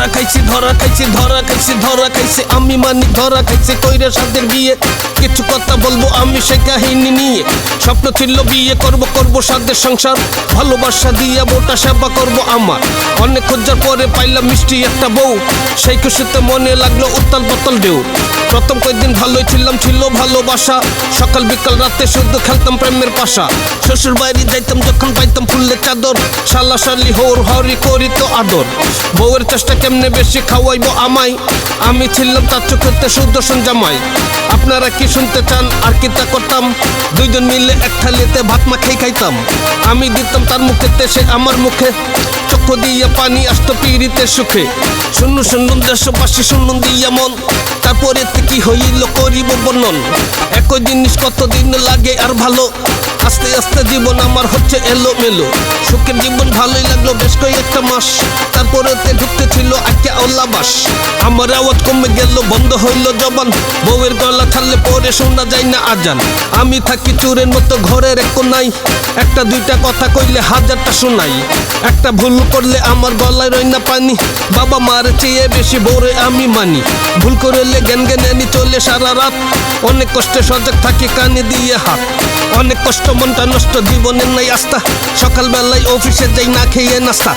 ধরা খাইছি ধরা খাইছি ধরা খাইছি ধরা খাইছি। আমি মানি ধরা খাইছি, কইরা সাদের বিয়ে। কিছু কথা বলব আমি সে কাহিনী নিয়ে। স্বপ্ন ছিল বিয়ে করব করব সাদের সংসার। ভালোবাসা দিয়ে মোটা সেবা করব আমার। অনেক খোঁজার পরে পাইলাম মিষ্টি একটা বউ। সেই খুশিতে মনে লাগল উত্তাল পাতাল ঢেউ। প্রথম কয়েকদিন ভালোই ছিলাম, ছিল ভালোবাসা। সকাল, বিকাল, রাতে শুদ্ধ খেলতাম প্রেমের পাশা। শ্বশুর বাড়ি যাইতাম, যখন পাইতাম ফুললে চাদর। শালা, শালি, হোর, হরি, করি তো আদর। বউয়ের চেষ্টা কেমনে বেশি খাওয়াইবো আমায়? আমি ছিলাম তার চোখেতে সুদর্শন জামাই। আপনারা কি শুনতে চান? আর কি তা করতাম? দুইজন মিলে এক থালিতে ভাত মাখাই খাইতাম। আমি দিতাম তার মুখে সে আমার মুখে। চক্ষু দিয়া পানি আসত পিড়িতে সুখে। শুনুন শুনুন দেশবাসী শুনুন দিয়া মন। তারপরে কি হইল করিব বর্ণন? একই জিনিস কতদিন লাগে আর ভালো? আস্তে আস্তে জীবন আমার হচ্ছে এলো মেলো সুখের জীবন ভালোই লাগল বেশ কয়েকটা মাস। তারপরে তে ঢুকতে ছিল আজ্ঞা ওল্লাবাস আমার আওয়াজ কমে গেল, বন্ধ হইল জবান। বউয়ের গলা ছাড়লে পরে শোনা যায় না আজান। আমি থাকি চোরের মতো, ঘরের এক নাই একটা দুইটা কথা কইলে হাজারটা শোনাই। একটা ভুল করলে আমার গলায় রই না পানি। বাবা মার চেয়ে বেশি বউরে আমি মানি। ভুল করলে জ্ঞান জ্ঞানী চলে সারা রাত। অনেক কষ্টে সজাগ থাকি কানে দিয়ে হাত। অনেক কষ্ট মনটা নষ্ট, জীবনের নাই আস্থা। সকালবেলায় অফিসে যাই, না খেয়ে নাস্তা।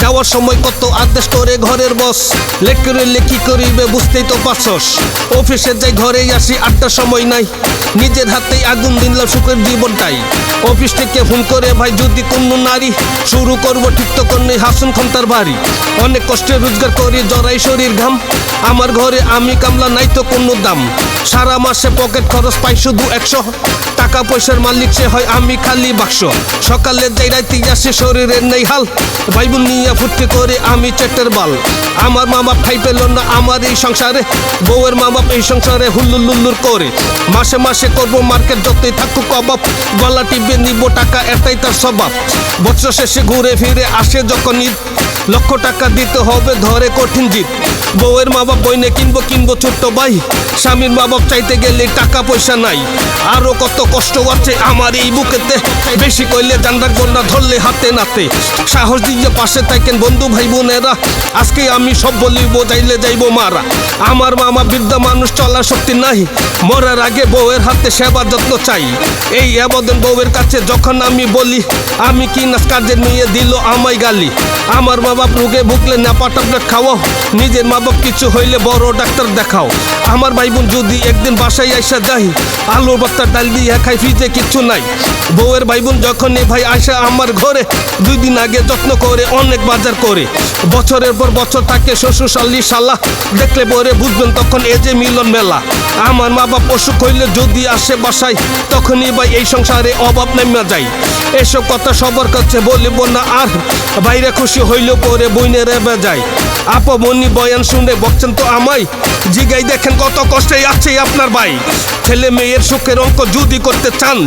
যাওয়ার সময় কত আদেশ করে ঘরের বস লেট করলে কি করিবে বুঝতেই তো পারছস। অফিসে যাই, ঘরেই আসি, আটটার সময় নাই। নিজের হাতেই আগুন দিলাম সুখের জীবনটাই। অফিস থেকে ফোন করে, ভাই, যদি কোনো নারী শুরু করব, ঠিক তখন নেই হাসন খন্তার বাড়ি। অনেক কষ্টে রোজগার করি, জড়াই শরীর ঘাম। আমার ঘরে আমি কামলা নাই তো কোনো দাম। সারা মাসে পকেট খরচ পাই শুধু একশো। টাকা পয়সার মালিক সে হয়, আমি খালি বাক্স। সকালে যাই রাইতে আসে, শরীরের নেই হাল। বাইবুল নিয়ে ফুটতে করে আমি চেটের বাল। আমার মা বাপ ঠাই পেল না আমার এই সংসারে। বউয়ের মা বাপ এই সংসারে হুল্লুল্লুল্লুর করে। মাসে মাসে করব মার্কেট যতই থাকুক অভাব। গলা টিপে নিব টাকা, এটাই তার স্বভাব। বছর শেষে ঘুরে ফিরে আসে যখন ঈদ। লক্ষ টাকা দিতে হবে ধরে কঠিন জিত। বউয়ের মা বাপ বইনে কিনবো কিনবো ছোট্ট ভাই। স্বামীর মা বাপ চাইতে গেলে টাকা পয়সা নাই। আরও কত কষ্ট আছে আমার এই বুকেতে। বেশি কইলে জান রাখব না, ধরলে হাতে নাতে। সাহস দিয়ে পাশে থাকেন বন্ধু ভাই বোনেরা। আজকে আমি সব বলিব যাইলে যাইবো মারা। আমার মামা বৃদ্ধ মানুষ চলার শক্তি নাই। মরার আগে বউয়ের হাতে সেবা যত্ন চাই। এই আবেদন বউয়ের কাছে যখন আমি বলি, আমি কি না কাজের নিয়ে দিল আমায় গালি? আমার মা বাপ রোগে ভুগলে নাপা ট্যাবলেট খাওয়াও। নিজের মা বাপ কিছু হইলে বড় ডাক্তার দেখাও। আমার ভাই বোন যদি একদিন বাসায় আইসা যাই আলু ভর্তা ডাল দিয়ে খাই ফ্রিজে কিচ্ছু নাই। বউয়ের ভাই বোন যখন এ ভাই আইসা আমার ঘরে, দুই দিন আগে যত্ন করে, অনেক বাজার করে। বছরের পর বছর থাকে শ্বশুর শালি শালা দেখলে পরে বুঝবেন তখন এ যে মিলন মেলা। আমার মা বাপ অসুখ হইলে যদি আসে বাসায় তখনই ভাই এই সংসারে অভাব নেমে যায়। এসব কথা সবার কাছে বলিব না, আর বাইরে খুশি হইলেও পরে বইনে রেবে যায়। আপমনি বয়ান শুনে বকছেন তো আমায়। জিগাই দেখেন কত কষ্টে আছে আপনার ভাই। ছেলে মেয়ের সুখের অঙ্ক যদি করতে চান,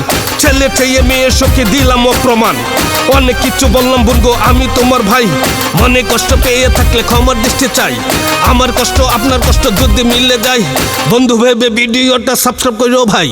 ছেলে চেয়ে মেয়ের সুখে দিলাম অপ্রমাণ অনেক কিছু বললাম বুনগো, আমি তোমার ভাই। মনে কষ্ট পেয়ে থাকলে ক্ষমার দৃষ্টি চাই। আমার কষ্ট, আপনার কষ্ট যদি মিলে যায়, বন্ধু ভেবে ভিডিওটা সাবস্ক্রাইব করো ভাই।